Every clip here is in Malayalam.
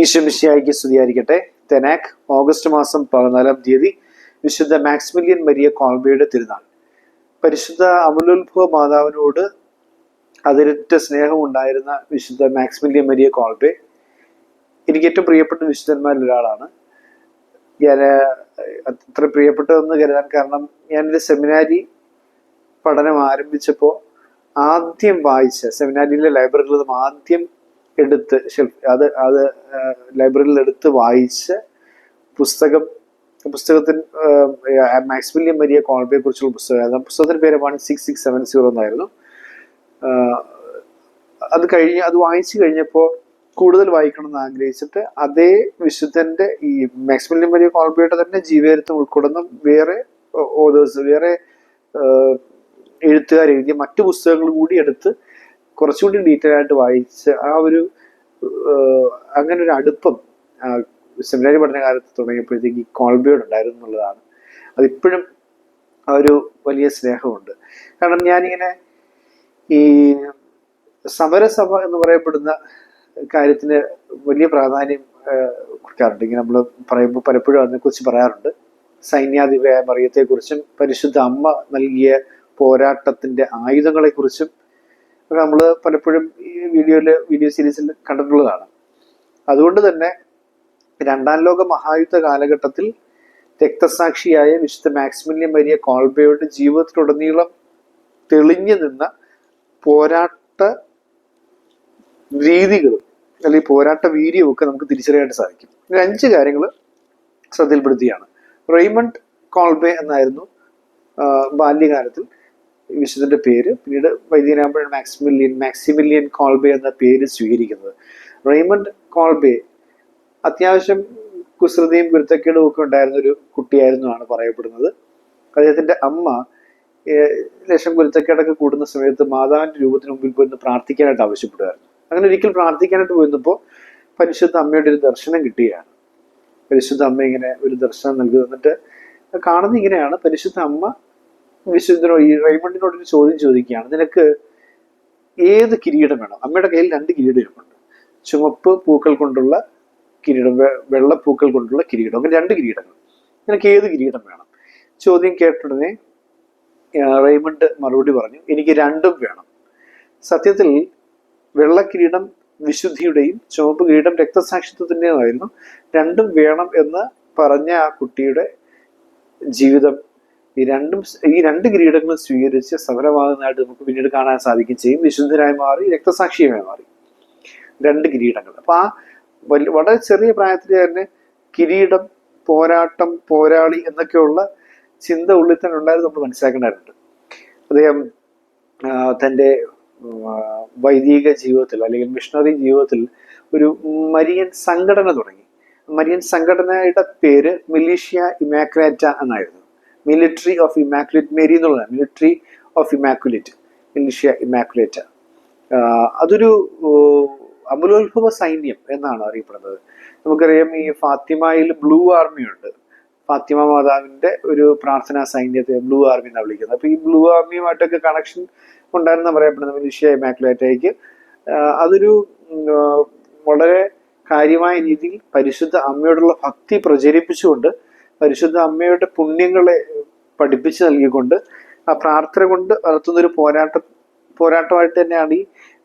ഈശ്വമിശിയായിക്ക് സ്തുതിയായിരിക്കട്ടെ. തെനാക് ഓഗസ്റ്റ് മാസം പതിനാലാം തീയതി വിശുദ്ധ മാക്സിമിലിയൻ മരിയ കോൾബിയുടെ തിരുനാൾ. പരിശുദ്ധ അമലോത്ഭവ മാതാവിനോട് അതിരറ്റ സ്നേഹം ഉണ്ടായിരുന്ന വിശുദ്ധ മാക്സിമിലിയൻ മരിയ കോൾബെ എനിക്ക് ഏറ്റവും പ്രിയപ്പെട്ട വിശുദ്ധന്മാരിൽ ഒരാളാണ്. ഞാൻ അത്ര പ്രിയപ്പെട്ടതെന്ന് കരുതാൻ കാരണം ഞാൻ ഞാനൊരു സെമിനാരി പഠനം ആരംഭിച്ചപ്പോൾ ആദ്യം വായിച്ച സെമിനാരിയിലെ ലൈബ്രറിയിൽ ആദ്യം എടുത്ത് അത് അത് ലൈബ്രറിയിൽ എടുത്ത് വായിച്ച് പുസ്തകം പുസ്തകത്തിന് മാക്സിമിലിയം മരിയ കോൾബയെ കുറിച്ചുള്ള പുസ്തകമായിരുന്നു പുസ്തകത്തിന്റെ പേര് one six six seven zero എന്നായിരുന്നു. അത് കഴിഞ്ഞ് അത് വായിച്ചു കഴിഞ്ഞപ്പോൾ കൂടുതൽ വായിക്കണം എന്ന് ആഗ്രഹിച്ചിട്ട് അതേ വിശുദ്ധന്റെ ഈ മാക്സിമിലിയം മരിയ കോൾബയുടെ തന്നെ ജീവചരിത്രം ഉൾക്കൊള്ളുന്ന വേറെ ഓതേഴ്സ് വേറെ എഴുത്തുകാർ എഴുതിയ മറ്റു പുസ്തകങ്ങൾ കൂടി എടുത്ത് കുറച്ചുകൂടി ഡീറ്റെയിൽ ആയിട്ട് വായിച്ച് ആ ഒരു അങ്ങനെ ഒരു അടുപ്പം സെമിനാരി പഠനകാലത്ത് തുടങ്ങിയപ്പോഴത്തേക്ക് ഈ കോൾബിയോട് ഉണ്ടായിരുന്നു എന്നുള്ളതാണ്. അതിപ്പോഴും ആ ഒരു വലിയ സ്നേഹമുണ്ട്. കാരണം ഞാനിങ്ങനെ ഈ സമരസഭ എന്ന് പറയപ്പെടുന്ന കാര്യത്തിന് വലിയ പ്രാധാന്യം കൊടുക്കാറുണ്ട്. ഇങ്ങനെ നമ്മൾ പറയുമ്പോൾ പലപ്പോഴും അതിനെക്കുറിച്ച് പറയാറുണ്ട്. സൈന്യാധിപയായ മറിയത്തെക്കുറിച്ചും പരിശുദ്ധ അമ്മ നൽകിയ പോരാട്ടത്തിന്റെ ആയുധങ്ങളെക്കുറിച്ചും നമ്മൾ പലപ്പോഴും ഈ വീഡിയോയിൽ വീഡിയോ സീരീസിൽ കണ്ടിട്ടുള്ളതാണ്. അതുകൊണ്ട് തന്നെ രണ്ടാം ലോക മഹായുദ്ധ കാലഘട്ടത്തിൽ രക്തസാക്ഷിയായ വിശുദ്ധ മാക്സിമിലിയൻ മരിയ കോൾബയുടെ ജീവിതത്തിലുടനീളം തെളിഞ്ഞു നിന്ന പോരാട്ട രീതികളും അല്ലെങ്കിൽ പോരാട്ട വീര്യവും ഒക്കെ നമുക്ക് തിരിച്ചറിയാൻ സാധിക്കും. ഇതിൽ അഞ്ച് കാര്യങ്ങൾ ശ്രദ്ധയിൽപ്പെടുത്തിയാണ്. റെയ്മണ്ട് കോൾബെ എന്നായിരുന്നു ബാല്യകാലത്തിൽ. വിശുദ്ധന്റെ പേര് പിന്നീട് വൈദ്യനാകുമ്പോഴാണ് മാക്സിമിലിയൻ മാക്സിമിലിയൻ കോൾബെ എന്ന പേര് സ്വീകരിക്കുന്നത്. റെയ്മണ്ട് കോൾബെ അത്യാവശ്യം കുസൃതിയും ഗുരുത്തക്കേടും ഒക്കെ ഉണ്ടായിരുന്ന ഒരു കുട്ടിയായിരുന്നു ആണ് പറയപ്പെടുന്നത്. അദ്ദേഹത്തിന്റെ അമ്മ ലക്ഷം ഗുരുത്തക്കേടൊക്കെ കൂടുന്ന സമയത്ത് മാതാവിന്റെ രൂപത്തിന് മുമ്പിൽ പോയി പ്രാർത്ഥിക്കാനായിട്ട് ആവശ്യപ്പെടുമായിരുന്നു. അങ്ങനെ ഒരിക്കൽ പ്രാർത്ഥിക്കാനായിട്ട് പോയിരുന്നപ്പോൾ പരിശുദ്ധ അമ്മയുടെ ഒരു ദർശനം കിട്ടുകയാണ്. പരിശുദ്ധ അമ്മ ഇങ്ങനെ ഒരു ദർശനം നൽകി തന്നിട്ട് കാണുന്ന ഇങ്ങനെയാണ്. പരിശുദ്ധ അമ്മ വിശുദ്ധനോട് ഈ റൈമണ്ടിനോട് ഒരു ചോദ്യം ചോദിക്കുകയാണ്. നിനക്ക് ഏത് കിരീടം വേണം? അമ്മയുടെ കയ്യിൽ രണ്ട് കിരീടം ഇരിപ്പുണ്ട് ചുമപ്പ് പൂക്കൾ കൊണ്ടുള്ള കിരീടം വെള്ള പൂക്കൾ കൊണ്ടുള്ള കിരീടം അങ്ങനെ രണ്ട് കിരീടങ്ങൾ. നിനക്ക് ഏത് കിരീടം വേണം? ചോദ്യം കേട്ടുടനെ ആ, റെയ്മണ്ട് മറുപടി പറഞ്ഞു എനിക്ക് രണ്ടും വേണം. സത്യത്തിൽ വെള്ള കിരീടം വിശുദ്ധിയുടെയും ചുവപ്പ് കിരീടം രക്തസാക്ഷിത്വത്തിന്റെതുമായിരുന്നു രണ്ടും വേണം എന്ന് പറഞ്ഞ ആ കുട്ടിയുടെ ജീവിതം ഈ രണ്ടും ഈ രണ്ട് കിരീടങ്ങളും സ്വീകരിച്ച് സമരമാകുന്നതായിട്ട് നമുക്ക് പിന്നീട് കാണാൻ സാധിക്കും. ചെയ്യും വിശുദ്ധരായി മാറി രക്തസാക്ഷിയുമായി മാറി. രണ്ട് കിരീടങ്ങൾ. അപ്പൊ ആ വളരെ ചെറിയ പ്രായത്തിൽ തന്നെ കിരീടം പോരാട്ടം പോരാളി എന്നൊക്കെയുള്ള ചിന്ത ഉള്ളിൽ തന്നെ ഉണ്ടായത് നമ്മൾ മനസ്സിലാക്കേണ്ടതായിട്ടുണ്ട് അദ്ദേഹം തന്റെ വൈദിക ജീവിതത്തിൽ അല്ലെങ്കിൽ മിഷണറി ജീവിതത്തിൽ ഒരു മരിയൻ സംഘടന തുടങ്ങി. മരിയൻ സംഘടനയുടെ പേര് മിലീഷ്യ ഇമാക്രാറ്റ എന്നായിരുന്നു. മിലിറ്ററി ഓഫ് ഇമാക്കുലേറ്റ് മേരി എന്നുള്ളതാണ് മിലിറ്ററി ഓഫ് ഇമാക്കുലേറ്റ് മിലിഷ്യ ഇമാക്കുലേറ്റ അതൊരു അമലോത്ഭവ സൈന്യം എന്നാണ് അറിയപ്പെടുന്നത്. നമുക്കറിയാം ഈ ഫാത്തിമയിൽ ബ്ലൂ ആർമി ഉണ്ട്. ഫാത്തിമ മാതാവിന്റെ ഒരു പ്രാർത്ഥനാ സൈന്യത്തെ ബ്ലൂ ആർമി എന്നാണ് വിളിക്കുന്നത്. അപ്പോൾ ഈ ബ്ലൂ ആർമിയുമായിട്ടൊക്കെ കണക്ഷൻ ഉണ്ടായിരുന്ന പറയപ്പെടുന്നത് മിലിഷ്യ ഇമാക്കുലേറ്റയ്ക്ക് ആഹ് അതൊരു വളരെ കാര്യമായ രീതിയിൽ പരിശുദ്ധ അമ്മയോടുള്ള ഭക്തി പ്രചരിപ്പിച്ചുകൊണ്ട് പരിശുദ്ധ അമ്മയുടെ പുണ്യങ്ങളെ പഠിപ്പിച്ചു നൽകിക്കൊണ്ട് ആ പ്രാർത്ഥന കൊണ്ട് നടത്തുന്ന ഒരു പോരാട്ട പോരാട്ടമായിട്ട് തന്നെയാണ് ഈ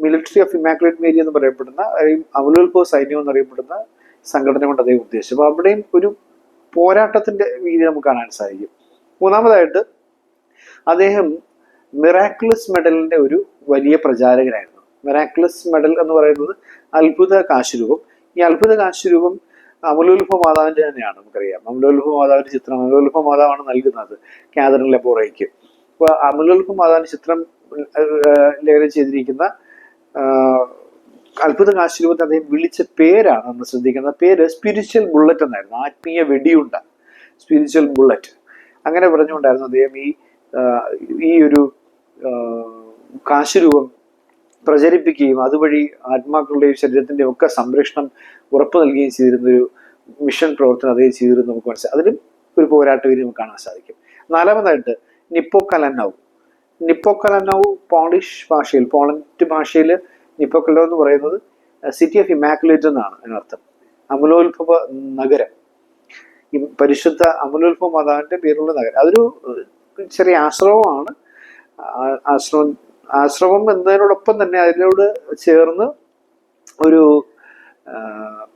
മിലിറ്ററി ഓഫ് ഇമാക്കുലേറ്റ് മേരി എന്ന് പറയപ്പെടുന്ന ഈ അമലോത്ഭവ സൈന്യം എന്നറിയപ്പെടുന്ന സംഘടന കൊണ്ട് അദ്ദേഹം ഉദ്ദേശിച്ചു. അപ്പൊ അവിടെയും ഒരു പോരാട്ടത്തിന്റെ രീതി നമുക്ക് കാണാൻ സാധിക്കും. മൂന്നാമതായിട്ട് അദ്ദേഹം മിറാക്കുലസ് മെഡലിന്റെ ഒരു വലിയ പ്രചാരകനായിരുന്നു. മിറാക്കുലസ് മെഡൽ എന്ന് പറയുന്നത് അത്ഭുത കാശുരൂപം. ഈ അത്ഭുത കാശുരൂപം അമലോത്ഭവ മാതാവിന്റെ തന്നെയാണ് നമുക്കറിയാം. അമലോൽഫ മാതാവിന്റെ ചിത്രം അമലോൽഫ മാതാവാണ് നൽകുന്നത് കാതറിൻ ലെബോറയ്ക്ക്. അപ്പൊ അമലോൽഫ മാതാവിന്റെ ചിത്രം ലേഖനം ചെയ്തിരിക്കുന്ന അത്ഭുത കാശുരൂപത്തെ അദ്ദേഹം വിളിച്ച പേരാണ് നമ്മൾ ശ്രദ്ധിക്കുന്നത്. പേര് സ്പിരിച്വൽ ബുള്ളറ്റ് എന്നായിരുന്നു. ആത്മീയ വെടിയുണ്ട സ്പിരിച്വൽ ബുള്ളറ്റ്. അങ്ങനെ പറഞ്ഞുകൊണ്ടായിരുന്നു അദ്ദേഹം ഈ ഈ ഒരു കാശുരൂപം പ്രചരിപ്പിക്കുകയും അതുവഴി ആത്മാക്കളുടെയും ശരീരത്തിന്റെയും ഒക്കെ സംരക്ഷണം ഉറപ്പു നൽകുകയും ചെയ്തിരുന്ന ഒരു മിഷൻ പ്രവർത്തനം അതേ ചെയ്തിരുന്നു നമുക്ക് മനസ്സിലായി അതിലും ഒരു പോരാട്ടം ഇനി നമുക്ക് കാണാൻ സാധിക്കും. നാലാമതായിട്ട് നിപ്പോ കലനൗ നിപ്പോ കലനൗ പോളിഷ് ഭാഷയിൽ പോളണ്ട് ഭാഷയിൽ നിപ്പോക്കലോ എന്ന് പറയുന്നത് സിറ്റി ഓഫ് ഇമാക്കുലേറ്റ് എന്നാണ് അതിനർത്ഥം. അമലോത്ഭവ നഗരം. ഈ പരിശുദ്ധ അമലോത്ഭവ മാതാവിന്റെ പേരുള്ള നഗരം. അതൊരു ചെറിയ ആശ്രമമാണ്. ആശ്രമം ആശ്രമം എന്നതിനോടൊപ്പം തന്നെ അതിനോട് ചേർന്ന് ഒരു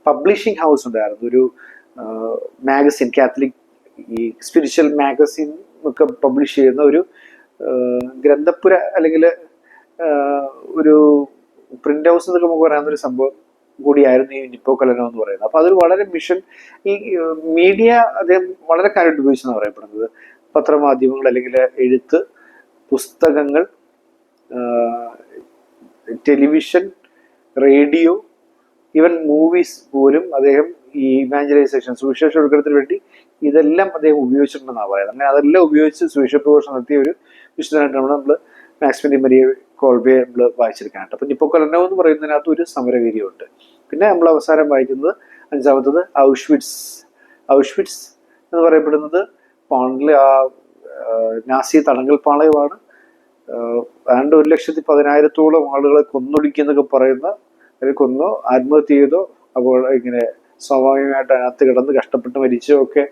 പബ്ലിഷിംഗ് ഹൗസ് ഉണ്ടായിരുന്നു. ഒരു മാഗസിൻ കാത്തലിക് ഈ സ്പിരിച്വൽ മാഗസിൻ ഒക്കെ പബ്ലിഷ് ചെയ്യുന്ന ഒരു ഗ്രന്ഥപുര അല്ലെങ്കിൽ ഒരു പ്രിന്റ് ഹൗസ് എന്നൊക്കെ നമുക്ക് പറയാവുന്ന ഒരു സംഭവം കൂടിയായിരുന്നു ഈ നിപ്പോ കലനം എന്ന് പറയുന്നത്. അപ്പൊ അതൊരു വളരെ മിഷൻ ഈ മീഡിയ അദ്ദേഹം വളരെ കാര്യമായിട്ട് ഉപയോഗിച്ചെന്നാണ് പറയപ്പെടുന്നത്. പത്രമാധ്യമങ്ങൾ അല്ലെങ്കിൽ എഴുത്ത് പുസ്തകങ്ങൾ ടെലിവിഷൻ റേഡിയോ ഈവൻ മൂവീസ് പോലും അദ്ദേഹം ഈ ഇവാഞ്ചലൈസേഷൻ സുവിശേഷ ഒഴുക്കത്തിന് വേണ്ടി ഇതെല്ലാം അദ്ദേഹം ഉപയോഗിച്ചിട്ടുണ്ടെന്നാണ് പറയുന്നത്. അങ്ങനെ അതെല്ലാം ഉപയോഗിച്ച് സുവിശേഷ പ്രഘോഷണം നടത്തിയ ഒരു വിശുദ്ധനായിട്ടാണ് നമ്മൾ മാക്സിമിലി മരിയ കോൾബിയെ നമ്മൾ വായിച്ചെടുക്കാനായിട്ട്. അപ്പം ഇപ്പോൾ കൊലനോ എന്ന് പറയുന്നതിനകത്ത് ഒരു സമരവീര്യമുണ്ട്. പിന്നെ നമ്മൾ അവസാനം വായിക്കുന്നത് അഞ്ചാമത്തത് ഔഷ്വിറ്റ്സ്. ഔഷ്വിറ്റ്സ് എന്ന് പറയപ്പെടുന്നത് പോണ്ടിലെ ആ, നാസി തടങ്കൽ പാളയമാണ്. ഏതാണ്ട് ഒരു ലക്ഷത്തി പതിനായിരത്തോളം ആളുകളെ കൊന്നൊടിക്കുന്നൊക്കെ പറയുന്ന അവർ കൊന്നോ ആത്മഹത്യ ചെയ്തോ. അപ്പോൾ ഇങ്ങനെ സ്വാഭാവികമായിട്ട് അതിനകത്ത് കിടന്ന് കഷ്ടപ്പെട്ട് മരിച്ചോ ഒക്കെ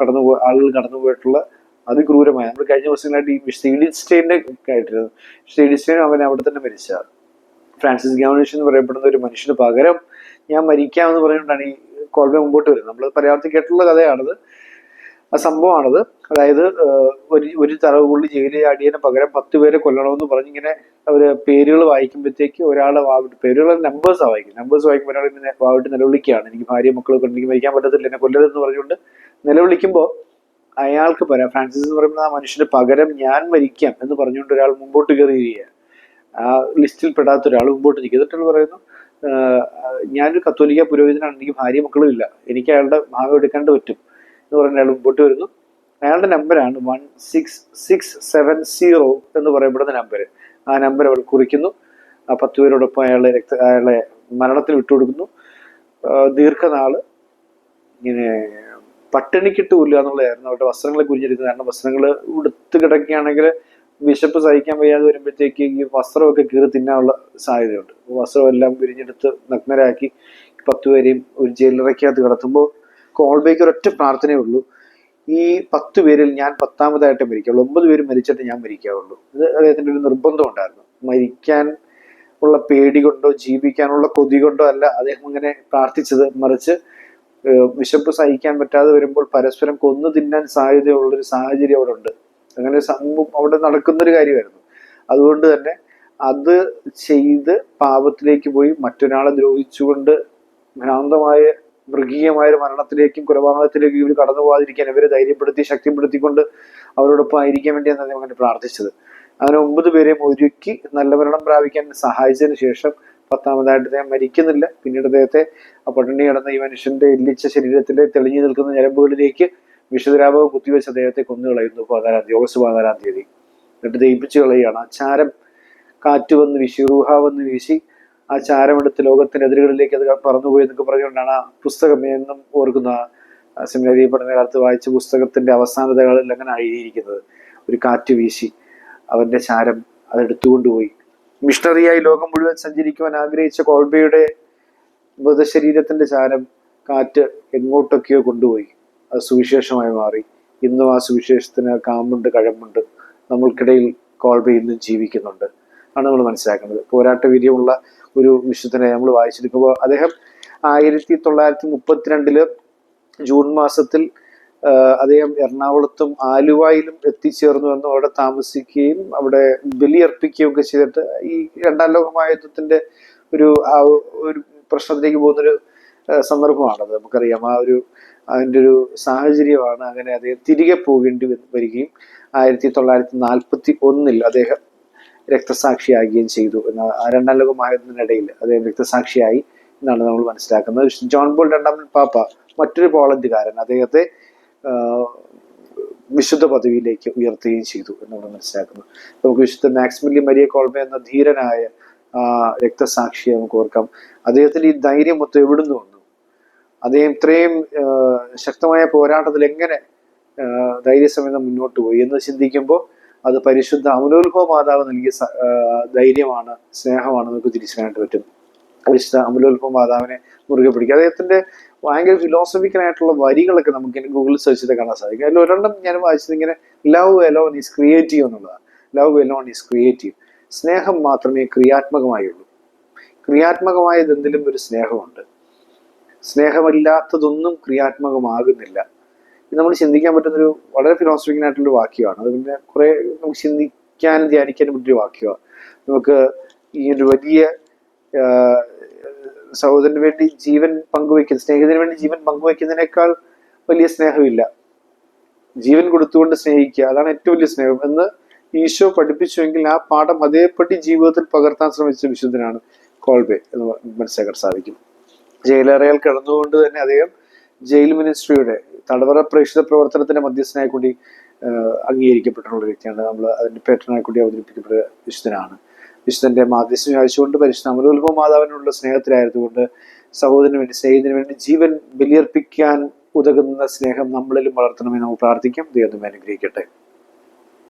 കടന്നു പോ ആളുകൾ കടന്നു പോയിട്ടുള്ള അതിക്രൂരമായ നമ്മൾ കഴിഞ്ഞ ദിവസങ്ങളായിട്ട് ഈ സ്റ്റീഡിസ്റ്റൈന്റെ ആയിട്ടിരുന്നു. സ്റ്റീഡിസ്റ്റൈനും അവൻ അവിടെ തന്നെ മരിച്ച ഫ്രാൻസിസ് ഗാവണിഷ് എന്ന് പറയപ്പെടുന്ന ഒരു മനുഷ്യന് പകരം ഞാൻ മരിക്കാമെന്ന് പറഞ്ഞുകൊണ്ടാണ് ഈ കോൾബെ മുമ്പോട്ട് വരുന്നത്. നമ്മൾ പരാർത്ഥിക്കായിട്ടുള്ള കഥയാണത്. ആ സംഭവമാണത്. അതായത് ഒരു ഒരു തറവ് പുള്ളി ജയിലിൽ അടിയന് പകരം പത്ത് പേരെ കൊല്ലണമെന്ന് പറഞ്ഞിങ്ങനെ അവർ പേരുകൾ വായിക്കുമ്പോഴത്തേക്ക് ഒരാളെ വാവിട്ട് പേരുകൾ നമ്പേഴ്സാണ് വായിക്കും നമ്പേഴ്സ് വായിക്കുമ്പോൾ ഒരാൾ ഇങ്ങനെ വാവിട്ട് നിലവിളിക്കുകയാണ്. എനിക്ക് ഭാര്യ മക്കളൊക്കെ ഉണ്ടെങ്കിൽ മരിക്കാൻ പറ്റത്തില്ല എന്നെ കൊല്ലരുതെന്ന് പറഞ്ഞുകൊണ്ട് നിലവിളിക്കുമ്പോൾ അയാൾക്ക് പകരം ഫ്രാൻസിസ് എന്ന് പറയുന്ന ആ മനുഷ്യന് പകരം ഞാൻ മരിക്കാം എന്ന് പറഞ്ഞുകൊണ്ട് ഒരാൾ മുമ്പോട്ട് കയറിയിരിക്കുക ആ ലിസ്റ്റിൽ പെടാത്ത ഒരാൾ മുമ്പോട്ട് നിൽക്കുക. എന്നിട്ട് പറയുന്നു ഞാനൊരു കത്തോലിക്ക പുരോഹിതനാണ് എനിക്ക് ഭാര്യ മക്കളും ഇല്ല. എനിക്ക് അയാളുടെ ഭാഗം എടുക്കാണ്ട് പറ്റും. എന്ന് പറഞ്ഞ അയാൾ മുമ്പോട്ട് വരുന്നു. അയാളുടെ നമ്പറാണ് one six six seven zero എന്ന് പറയപ്പെടുന്ന നമ്പർ ആ നമ്പർ അവൾ കുറിക്കുന്നു. ആ പത്ത് പേരോടൊപ്പം അയാളെ രക്ത അയാളെ മരണത്തിൽ വിട്ടുകൊടുക്കുന്നു. ദീർഘനാൾ ഇങ്ങനെ പട്ടിണിക്കിട്ടില്ല എന്നുള്ളതായിരുന്നു അവരുടെ വസ്ത്രങ്ങളെ കുരിഞ്ഞിരുന്നത് കാരണം. വസ്ത്രങ്ങൾ ഉടുത്ത് കിടക്കുകയാണെങ്കിൽ വിശപ്പ് സഹിക്കാൻ വയ്യാതെ വരുമ്പോഴത്തേക്ക് ഈ വസ്ത്രമൊക്കെ കീറി തിന്നാനുള്ള സാധ്യതയുണ്ട്. വസ്ത്രമെല്ലാം വിരിഞ്ഞെടുത്ത് നഗ്നരാക്കി പത്തുപേരെയും ഒരു ജയിലിറക്കകത്ത് കിടത്തുമ്പോൾ കോൾബേക്ക് ഒരൊറ്റ പ്രാർത്ഥനയേ ഉള്ളൂ. ഈ പത്ത് പേരിൽ ഞാൻ പത്താമതായിട്ട് മരിക്കുകയുള്ളൂ ഒമ്പത് പേര് മരിച്ചിട്ട് ഞാൻ മരിക്കാവുള്ളൂ. ഇത് അദ്ദേഹത്തിന്റെ ഒരു നിർബന്ധം ഉണ്ടായിരുന്നു. മരിക്കാൻ ഉള്ള പേടി കൊണ്ടോ ജീവിക്കാനുള്ള കൊതി കൊണ്ടോ അല്ല അദ്ദേഹം അങ്ങനെ പ്രാർത്ഥിച്ചത്. മറിച്ച് വിശപ്പ് സഹിക്കാൻ പറ്റാതെ വരുമ്പോൾ പരസ്പരം കൊന്നു തിന്നാൻ സാധ്യതയുള്ളൊരു സാഹചര്യം അവിടെ ഉണ്ട്. അങ്ങനെ സംഭവം അവിടെ നടക്കുന്നൊരു കാര്യമായിരുന്നു. അതുകൊണ്ട് തന്നെ അത് ചെയ്ത് പാപത്തിലേക്ക് പോയി മറ്റൊരാളെ ദ്രോഹിച്ചുകൊണ്ട് ഭ്രാന്തമായ മൃഗീയമായ ഒരു മരണത്തിലേക്കും കൊലപാതകത്തിലേക്കും ഇവർ കടന്നു പോകാതിരിക്കാൻ ഇവരെ ധൈര്യപ്പെടുത്തി ശക്തിപ്പെടുത്തിക്കൊണ്ട് അവരോടൊപ്പം ആയിരിക്കാൻ വേണ്ടിയാണ് അദ്ദേഹം അങ്ങനെ പ്രാർത്ഥിച്ചത്. അങ്ങനെ ഒമ്പത് പേരെയും ഒരുക്കി നല്ല മരണം പ്രാപിക്കാൻ സഹായിച്ചതിന് ശേഷം പത്താമതായിട്ട് അദ്ദേഹം മരിക്കുന്നില്ല. പിന്നീട് അദ്ദേഹത്തെ ആ പട്ടിണി കിടന്ന ഈ മനുഷ്യന്റെ എല്ലിച്ച ശരീരത്തിലെ തെളിഞ്ഞു നിൽക്കുന്ന ഞരമ്പുകളിലേക്ക് വിഷുദ്രാപകം കുത്തിവെച്ച് അദ്ദേഹത്തെ കൊന്നുകളയുന്നു പതിനാലാം തീയതി ഓഗസ്റ്റ് പതിനാലാം തീയതി. എന്നിട്ട് ദയിപ്പിച്ചു കളയുകയാണ്. ആ ചാരം കാറ്റ് വന്ന് വീശി റൂഹ വന്ന് വീശി ആ ചാരമെടുത്ത് ലോകത്തിന്റെ എതിരുകളിലേക്ക് അത് പറന്നുപോയി എന്നൊക്കെ പറഞ്ഞുകൊണ്ടാണ് ആ പുസ്തകം എന്നും ഓർക്കുന്ന സെമിനാരി പഠന കാലത്ത് വായിച്ച പുസ്തകത്തിന്റെ അവസാനതകളിൽ അങ്ങനെ എഴുതിയിരിക്കുന്നത് ഒരു കാറ്റ് വീശി അവന്റെ ചാരം അതെടുത്തുകൊണ്ടുപോയി. മിഷണറിയായി ലോകം മുഴുവൻ സഞ്ചരിക്കുവാൻ ആഗ്രഹിച്ച കോൾബയുടെ മൃതശരീരത്തിന്റെ ചാരം കാറ്റ് എങ്ങോട്ടൊക്കെയോ കൊണ്ടുപോയി. അത് സുവിശേഷമായി മാറി. ഇന്നും ആ സുവിശേഷത്തിന് കാമ്പുണ്ട് കഴമ്പുണ്ട്. നമ്മൾക്കിടയിൽ കോൾബ ഇന്നും ജീവിക്കുന്നുണ്ട്. ആണ് നമ്മൾ മനസ്സിലാക്കുന്നത്. പോരാട്ട വീര്യമുള്ള ഒരു വിശുദ്ധനെ നമ്മൾ വായിച്ചെടുക്കുമ്പോൾ അദ്ദേഹം ആയിരത്തി തൊള്ളായിരത്തി മുപ്പത്തിരണ്ടിൽ ജൂൺ മാസത്തിൽ അദ്ദേഹം എറണാകുളത്തും ആലുവയിലും എത്തിച്ചേർന്നു എന്നും അവിടെ താമസിക്കുകയും അവിടെ ബലിയർപ്പിക്കുകയും ഒക്കെ ചെയ്തിട്ട് ഈ രണ്ടാം ലോകമായുദ്ധത്തിന്റെ ഒരു ആ ഒരു പ്രശ്നത്തിലേക്ക് പോകുന്നൊരു സന്ദർഭമാണത്. നമുക്കറിയാം ആ ഒരു അതിന്റെ ഒരു സാഹചര്യമാണ് അങ്ങനെ അദ്ദേഹം തിരികെ പോകേണ്ടി വരികയും ആയിരത്തി തൊള്ളായിരത്തി നാൽപ്പത്തി ഒന്നിൽ അദ്ദേഹം രക്തസാക്ഷിയാകുകയും ചെയ്തു. എന്ന രണ്ടാം ലോക മഹായുദ്ധത്തിനിടയിൽ അദ്ദേഹം രക്തസാക്ഷിയായി എന്നാണ് നമ്മൾ മനസ്സിലാക്കുന്നത്. ജോൺ ബോൾ രണ്ടാമൻ പാപ്പ മറ്റൊരു പോളണ്ടുകാരൻ. അദ്ദേഹത്തെ വിശുദ്ധ പദവിയിലേക്ക് ഉയർത്തുകയും ചെയ്തു എന്ന് നമ്മൾ മനസ്സിലാക്കുന്നു. നമുക്ക് വിശുദ്ധ മാക്സിമിലി മരിയ കോൾമ എന്ന ധീരനായ രക്തസാക്ഷിയെ നമുക്ക് ഓർക്കാം. അദ്ദേഹത്തിന്റെ ഈ ധൈര്യം മൊത്തം എവിടുന്ന് വന്നു? അദ്ദേഹം ഇത്രയും ശക്തമായ പോരാട്ടത്തിൽ എങ്ങനെ ധൈര്യസമേതം മുന്നോട്ട് പോയി എന്ന് ചിന്തിക്കുമ്പോൾ അത് പരിശുദ്ധ അമലോത്ഭവ മാതാവ് നൽകിയ ധൈര്യമാണ് സ്നേഹമാണ് നമുക്ക് തിരിച്ചറിയാനായിട്ട് പറ്റും. പരിശുദ്ധ അമലോത്ഭവ മാതാവിനെ മുറുകെ പിടിക്കുക. അദ്ദേഹത്തിന്റെ ഭയങ്കര ഫിലോസഫിക്കൽ ആയിട്ടുള്ള വരികളൊക്കെ നമുക്ക് ഗൂഗിളിൽ സെർച്ച് ചെയ്ത് കാണാൻ സാധിക്കും. അതിൽ ഒരെണ്ണം ഞാൻ വായിച്ചത് ഇങ്ങനെ ലവ് എലോൺ ഈസ് ക്രിയേറ്റീവ് എന്നുള്ളതാണ്. ലവ് എലോൺ ഈസ് ക്രിയേറ്റീവ് സ്നേഹം മാത്രമേ ക്രിയാത്മകമായുള്ളൂ ക്രിയാത്മകമായത് എന്തിലും ഒരു സ്നേഹമുണ്ട്. സ്നേഹമില്ലാത്തതൊന്നും ക്രിയാത്മകമാകുന്നില്ല. ഇത് നമ്മൾ ചിന്തിക്കാൻ പറ്റുന്നൊരു വളരെ ഫിലോസഫിക്കൽ ആയിട്ടുള്ള വാക്യമാണ്. അത് പിന്നെ കുറെ നമുക്ക് ചിന്തിക്കാനും ധ്യാനിക്കാനും പറ്റിയ വാക്യമാണ്. നമുക്ക് ഈ ഒരു വലിയ സഹോദരന് വേണ്ടി ജീവൻ പങ്കുവെക്കുന്ന സ്നേഹത്തിന് വേണ്ടി ജീവൻ പങ്കുവെക്കുന്നതിനേക്കാൾ വലിയ സ്നേഹമില്ല. ജീവൻ കൊടുത്തുകൊണ്ട് സ്നേഹിക്കുക അതാണ് ഏറ്റവും വലിയ സ്നേഹം. എന്ന് ഈശോ പഠിപ്പിച്ചുവെങ്കിൽ ആ പാഠം അതേപടി ജീവിതത്തിൽ പകർത്താൻ ശ്രമിച്ച വിശുദ്ധനാണ് കോൾബെ എന്ന് മനസ്സിലാക്കാൻ സാധിക്കും. ജയിലറയിൽ കിടന്നുകൊണ്ട് തന്നെ അദ്ദേഹം ജയിൽ മിനിസ്ട്രിയുടെ തടവറ പ്രേക്ഷിത പ്രവർത്തനത്തിന്റെ മധ്യസ്ഥനായി കൂടി അംഗീകരിക്കപ്പെട്ടിട്ടുള്ള വ്യക്തിയാണ്. നമ്മൾ അതിന്റെ പേട്ടനായി കൂടി അവതരിപ്പിക്കപ്പെട്ട വിശുദ്ധനാണ്. വിശുദ്ധന്റെ മാധ്യസ്ഥം ആഴ്ചകൊണ്ട് പരിശുദ്ധ അമലോത്ഭവ മാതാവിനുള്ള സ്നേഹത്തിലായതുകൊണ്ട് സഹോദരന് വേണ്ടി സ്നേഹത്തിന് വേണ്ടി ജീവൻ ബലിയർപ്പിക്കാൻ ഉതകുന്ന സ്നേഹം നമ്മളിലും വളർത്തണമെന്ന് നമുക്ക് പ്രാർത്ഥിക്കാം. ദൈവം അനുഗ്രഹിക്കട്ടെ.